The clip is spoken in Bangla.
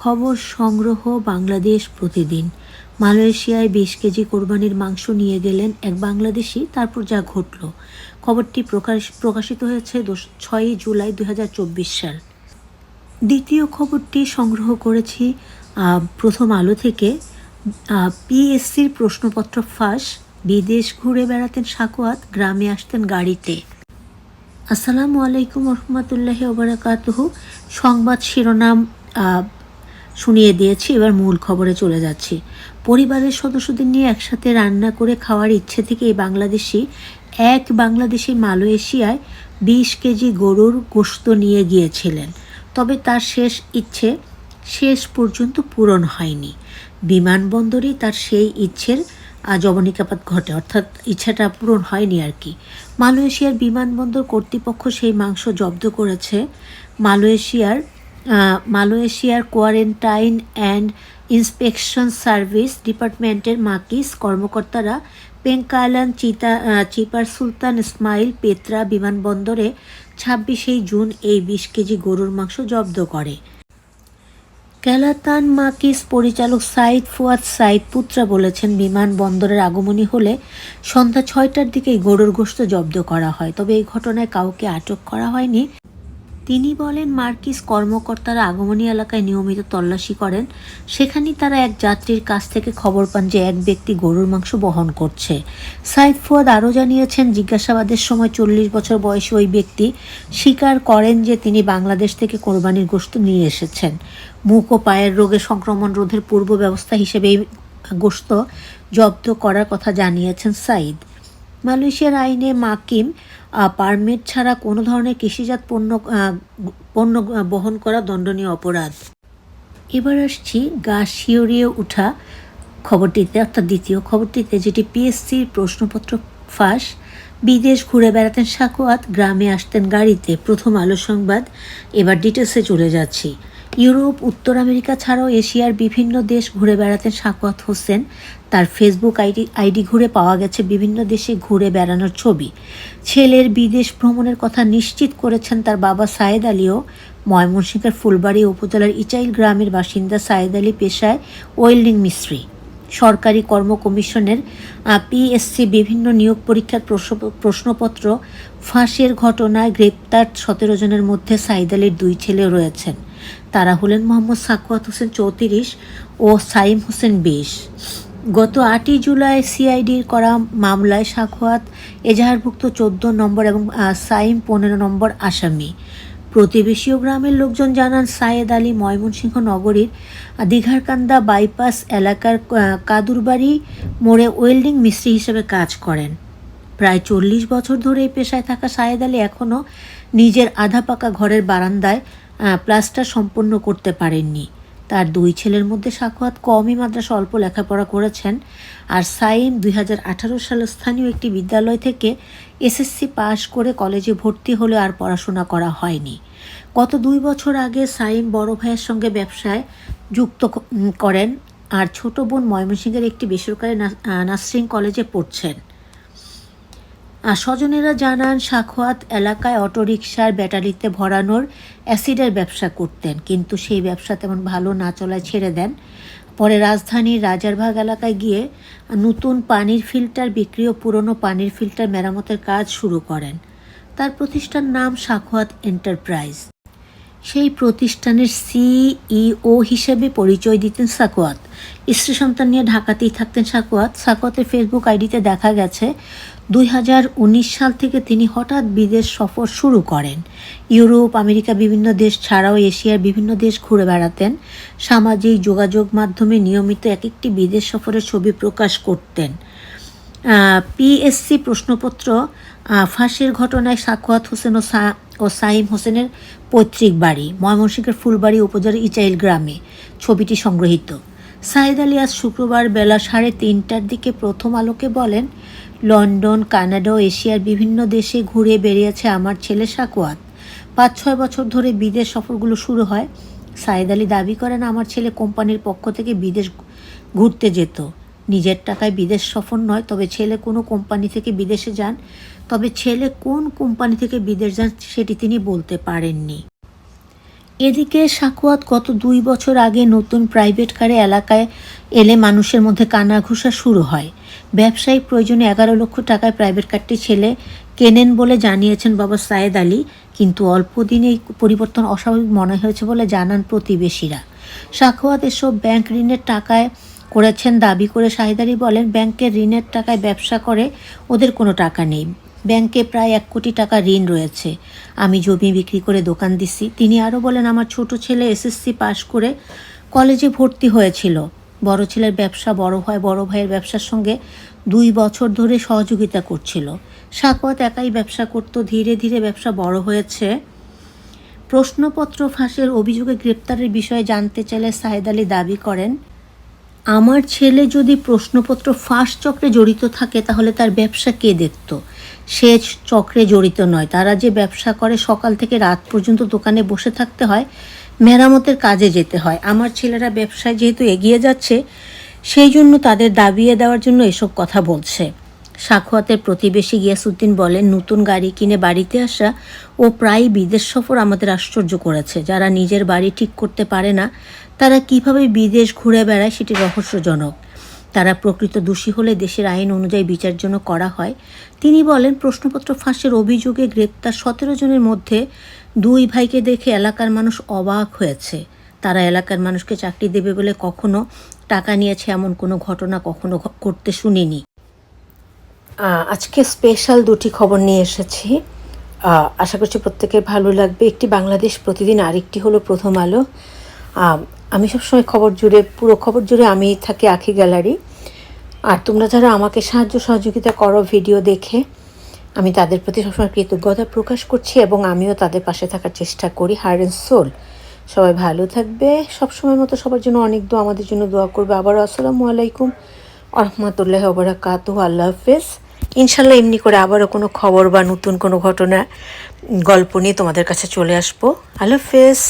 খবর সংগ্রহ বাংলাদেশ প্রতিদিন। মালয়েশিয়ায় বিশ কেজি কোরবানির মাংস নিয়ে গেলেন এক বাংলাদেশি, তারপর যা ঘটল। খবরটি প্রকাশ প্রকাশিত হয়েছে ছয়ই জুলাই দু হাজার চব্বিশ সাল। দ্বিতীয় খবরটি সংগ্রহ করেছি প্রথম আলো থেকে। পিএসসির প্রশ্নপত্র ফাঁস, বিদেশ ঘুরে বেড়াতেন সাকোয়াত, গ্রামে আসতেন গাড়িতে। আসসালামু আলাইকুম রহমতুল্লাহ ওবরাকাতুহ সংবাদ শিরোনাম শুনিয়ে দিয়েছি এবার মূল খবরে চলে যাচ্ছি। পরিবারের সদস্যদের নিয়ে একসাথে রান্না করে খাওয়ার ইচ্ছে থেকে এই বাংলাদেশি এক বাংলাদেশি মালয়েশিয়ায় বিশ কেজি গরুর গোস্ত নিয়ে গিয়েছিলেন। তবে তার শেষ ইচ্ছে শেষ পর্যন্ত পূরণ হয়নি। বিমানবন্দরেই তার সেই ইচ্ছের আহ, যবনিকাপাত ঘটে অর্থাৎ ইচ্ছাটা পূরণ হয়নি আর কি। মালয়েশিয়ার বিমানবন্দর কর্তৃপক্ষ সেই মাংস জব্দ করেছে। মালয়েশিয়ার মালয়েশিয়ার কোয়ারেন্টাইন অ্যান্ড ইন্সপেকশন সার্ভিস ডিপার্টমেন্টের মাকিস কর্মকর্তারা পেঙ্কালান চিতা চিপার সুলতান ইসমাইল পেত্রা বিমানবন্দরে ছাব্বিশেই জুন এই বিশ কেজি গরুর মাংস জব্দ করে। ক্যালাতান মাকিস পরিচালক সাইদ ফুয়াদ সাইদ পুত্রা বলেছেন, বিমানবন্দরের আগমনী হলে সন্ধ্যা ছয়টার দিকেই গরুর গোশত জব্দ করা হয়। তবে এই ঘটনায় কাউকে আটক করা হয়নি। তিনি বলেন, মার্কিস কর্মকর্তারা আগমনী এলাকায় নিয়মিত তল্লাশি করেন। সেখানেই তারা এক যাত্রীর কাছ থেকে খবর পান যে এক ব্যক্তি গরুর মাংস বহন করছে। সাইদ ফুয়াদ আরও জানিয়েছেন, জিজ্ঞাসাবাদের সময় চল্লিশ বছর বয়সী ওই ব্যক্তি স্বীকার করেন যে তিনি বাংলাদেশ থেকে কোরবানির গোশত নিয়ে এসেছেন। মুখ ও পায়ের রোগে সংক্রমণ রোধের পূর্ব ব্যবস্থা হিসেবে গোশত জব্দ করার কথা জানিয়েছেন সাইদ। মালয়েশিয়ার আইনে মাকিম পারমিট ছাড়া কোনো ধরনের কৃষিজাত পণ্য পণ্য বহন করা দণ্ডনীয় অপরাধ। এবার আসছি গা শিওরিয়ে উঠা খবরটিতে, অর্থাৎ দ্বিতীয় খবরটিতে, যেটি পিএসসির প্রশ্নপত্র ফাঁস। বিদেশ ঘুরে বেড়াতেন সাকোয়াত, গ্রামে আসতেন গাড়িতে। প্রথম আলো সংবাদ, এবার ডিটেলসে চলে যাচ্ছি। ইউরোপ, উত্তর আমেরিকা ছাড়াও এশিয়ার বিভিন্ন দেশ ঘুরে বেড়াতেন সাকোয়াত হোসেন। তার ফেসবুক আইডি আইডি ঘুরে পাওয়া গেছে বিভিন্ন দেশে ঘুরে বেড়ানোর ছবি। ছেলের বিদেশ ভ্রমণের কথা নিশ্চিত করেছেন তার বাবা সায়েদ আলীও। ময়মনসিংহের ফুলবাড়ি উপজেলার ইচাইল গ্রামের বাসিন্দা সায়েদ আলী পেশায় ওয়েল্ডিং মিস্ত্রি। সরকারি কর্ম কমিশনের পিএসসি বিভিন্ন নিয়োগ পরীক্ষার প্রশ্ন- প্রশ্নপত্র, ফাঁসের ঘটনায় গ্রেপ্তার সতেরো জনের মধ্যে সাইদ আলীর দুই ছেলে রয়েছেন। তারা হলেন মোহাম্মদ সাকুয়াত হোসেন চৌত্রিশ ও সাইম হোসেন বিশ। গত আটই জুলাই সিআইডির করা মামলায় সাখোয়াত এজাহারভুক্ত চোদ্দ নম্বর এবং সাইম পনেরো নম্বর আসামি। প্রতিবেশী ও গ্রামের লোকজন জানান, সায়েদ আলী ময়মনসিংহ নগরীর দীঘারকান্দা বাইপাস এলাকার কাদুরবাড়ি মোড়ে ওয়েল্ডিং মিস্ত্রি হিসেবে কাজ করেন। প্রায় চল্লিশ বছর ধরে এই পেশায় থাকা সায়েদ আলী এখনও নিজের আধা পাকা ঘরের বারান্দায় আহ, প্লাস্টার সম্পন্ন করতে পারেননি। তার দুই ছেলের মধ্যে সাখোয়াত কমই মাদ্রাসা অল্প লেখাপড়া করেছেন আর সাইম দুই হাজার আঠারো সালে স্থানীয় একটি বিদ্যালয় থেকে এসএসসি পাশ করে কলেজে ভর্তি হলে আর পড়াশোনা করা হয়নি। গত দুই বছর আগে সাইম বড় ভাইয়ের সঙ্গে ব্যবসায় যুক্ত করেন আর ছোট বোন ময়মনসিংহের একটি বেসরকারি নার্সিং কলেজে পড়ছেন। স্বজনেরা জানান সাখোয়াত এলাকায় অটোরিকশার ব্যাটারিতে ভরানোর অ্যাসিডের ব্যবসা করতেন, কিন্তু সেই ব্যবসা তেমন ভালো না চলায় ছেড়ে দেন। পরে রাজধানীর রাজারবাগ এলাকায় গিয়ে নতুন পানির ফিল্টার বিক্রি ও পুরনো পানির ফিল্টার মেরামতের কাজ শুরু করেন। তার প্রতিষ্ঠান নাম সাখোয়াত এন্টারপ্রাইজ। সেই প্রতিষ্ঠানের সিইও হিসেবে পরিচয় দিতেন সাকোয়াত। স্ত্রী সন্তান নিয়ে ঢাকাতেই থাকতেন সাকোয়াত। সাকোয়াতের ফেসবুক আইডিতে দেখা গেছে, দুই হাজার উনিশ সাল থেকে তিনি হঠাৎ বিদেশ সফর শুরু করেন। ইউরোপ, আমেরিকা বিভিন্ন দেশ ছাড়াও এশিয়ার বিভিন্ন দেশ ঘুরে বেড়াতেন। সামাজিক যোগাযোগ মাধ্যমে নিয়মিত এক একটি বিদেশ সফরের ছবি প্রকাশ করতেন। পিএসসি প্রশ্নপত্র ফাঁসের ঘটনায় সাকোয়াত হোসেন ও ও সাইম হোসেনের পৈতৃক বাড়ি, ময়মনসিংহের ফুলবাড়ি উপজেলার ইচাইল গ্রামে। ছবিটি সংগৃহীত। সাইদ আলী আজ শুক্রবার বেলা সাড়ে তিনটার দিকে প্রথম আলোকে বলেন, লন্ডন, কানাডা ও এশিয়ার বিভিন্ন দেশে ঘুরে বেরিয়েছে আমার ছেলে সাকুয়াত। পাঁচ, ছয় বছর ধরে বিদেশ সফরগুলো শুরু হয়। সাইদ আলী দাবি করেন, আমার ছেলে কোম্পানির পক্ষ থেকে বিদেশ ঘুরতে যেত। নিজের টাকায় বিদেশ সফর নয়, তবে ছেলে কোনো কোম্পানি থেকে বিদেশে যান। তবে ছেলে কোন কোম্পানি থেকে বিদেশ যান সেটি তিনি বলতে পারেননি। এদিকে সাকুয়াত গত দুই বছর আগে নতুন প্রাইভেট কারে এলাকায় এলে মানুষের মধ্যে কানাঘুষা শুরু হয়। ব্যবসায়িক প্রয়োজনে এগারো লক্ষ টাকায় প্রাইভেট কারটি ছেলে কেনেন বলে জানিয়েছেন বাবা সায়েদ আলী, কিন্তু অল্প দিনেই পরিবর্তন অস্বাভাবিক মনে হয়েছে বলে জানান প্রতিবেশীরা। সাকুয়াত এসব ব্যাংক ঋণের টাকায় করেছেন দাবি করে শাহিদ আলী বলেন ব্যাংকের ঋণের টাকায় ব্যবসা করে ওদের কোনো টাকা নেই। ব্যাংকে প্রায় এক কোটি টাকা ঋণ রয়েছে। আমি জমি বিক্রি করে দোকান দিছি। তিনি আরও বলেন, আমার ছোট ছেলে এসএসসি পাশ করে কলেজে ভর্তি হয়েছিল। বড় ছেলের ব্যবসা বড় হয়, বড় ভাইয়ের ব্যবসার সঙ্গে দুই বছর ধরে সহযোগিতা করছিল। সাকওয়াত একাই ব্যবসা করত, ধীরে ধীরে ব্যবসা বড় হয়েছে। প্রশ্নপত্র ফাঁসের অভিযোগে গ্রেপ্তারের বিষয়ে জানতে চাইলে সাহেদ আলী দাবি করেন আমার ছেলে যদি প্রশ্নপত্র ফাঁস চক্রে জড়িত থাকে, তাহলে তার ব্যবসা কে দেখত? সে চক্রে জড়িত নয়। তারা যে ব্যবসা করে, সকাল থেকে রাত পর্যন্ত দোকানে বসে থাকতে হয়, মেরামতের কাজে যেতে হয়। আমার ছেলেরা ব্যবসায় যেহেতু এগিয়ে যাচ্ছে, সেই জন্য তাদের দাবিয়ে দেওয়ার জন্য এসব কথা বলছে। সাখোয়াতের প্রতিবেশী গিয়াসুদ্দিন বলেন, নতুন গাড়ি কিনে বাড়িতে আসা ও প্রায় বিদেশ সফর আমাদের আশ্চর্য করেছে। যারা নিজের বাড়ি ঠিক করতে পারে না, তারা কীভাবে বিদেশ ঘুরে বেড়ায় সেটি রহস্যজনক। তারা প্রকৃত দোষী হলে দেশের আইন অনুযায়ী বিচার জন্য করা হয়। তিনি বলেন, প্রশ্নপত্র ফাঁসের অভিযোগে গ্রেপ্তার সতেরো জনের মধ্যে দুই ভাইকে দেখে এলাকার মানুষ অবাক হয়েছে। তারা এলাকার মানুষকে চাকরি দেবে বলে কখনো টাকা নিয়েছে এমন কোনো ঘটনা কখনো করতে শুনিনি। আজকে স্পেশাল দুটি খবর নিয়ে এসেছি। আশা করছি প্রত্যেকের ভালো লাগবে। একটি বাংলাদেশ প্রতিদিন, আরেকটি হলো প্রথম আলো। আমি সবসময় খবর জুড়ে, পুরো খবর জুড়ে আমি থাকি আখি গ্যালারি। আর তোমরা যারা আমাকে সাহায্য সহযোগিতা করো ভিডিও দেখে, আমি তাদের প্রতি সবসময় কৃতজ্ঞতা প্রকাশ করছি এবং আমিও তাদের পাশে থাকার চেষ্টা করি। হার্ড অ্যান্ড সোল সবাই ভালো থাকবে। সবসময় মতো সবার জন্য অনেক দোয়া, আমাদের জন্য দোয়া করবে। আবার আসসালামু আলাইকুম। আহমতুল্লাহ ওবরাকাতু আল্লাহ হাফেজ। ইনশাল্লাহ এমনি করে আবারও কোনো খবর বা নতুন কোনো ঘটনা, গল্প নিয়ে তোমাদের কাছে চলে আসব। আল্লাহ হাফেজ।